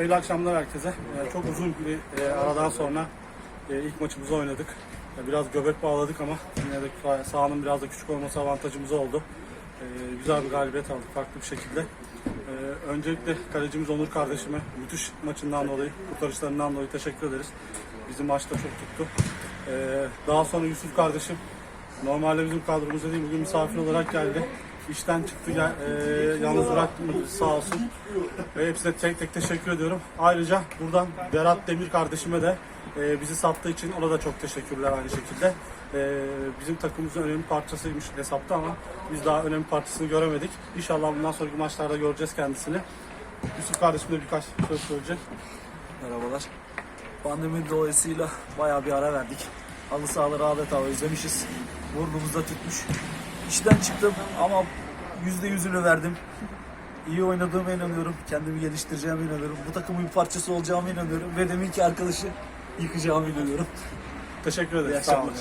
Hayırlı akşamlar herkese. Ee, çok uzun bir e, aradan sonra e, ilk maçımızı oynadık. Biraz göbek bağladık ama yine de sah- sahanın biraz da küçük olması avantajımız oldu. E, güzel bir galibiyet aldık farklı bir şekilde. Öncelikle kalecimiz Onur kardeşime müthiş maçından dolayı, kurtarışlarından dolayı teşekkür ederiz. Bizim maçta çok tuttu. Daha sonra Yusuf kardeşim Normalde bizim kadromuzda değil, bugün misafir olarak geldi. İşten çıktı, gel, e, yalnız bırakmadı sağ olsun. Ve hepsine tek tek teşekkür ediyorum. Ayrıca buradan Berat Demir kardeşime de e, bizi sattığı için ona da çok teşekkürler aynı şekilde. E, bizim takımımızın önemli parçasıymış hesapta ama biz daha önemli parçasını göremedik. İnşallah bundan sonraki maçlarda göreceğiz kendisini. Yusuf kardeşim de birkaç söz söyleyecek. Merhabalar. Pandemi dolayısıyla bayağı bir ara verdik. Halı sahaları adeta özlemişiz. Burnumuzda tütmüş. İşten çıktım ama yüzde yüzünü verdim. İyi oynadığıma inanıyorum. Kendimi geliştireceğime inanıyorum. Bu takımın bir parçası olacağıma inanıyorum. Ve deminki arkadaşı yıkacağımı inanıyorum. Teşekkür İyi ederiz. Olun. akşamlar.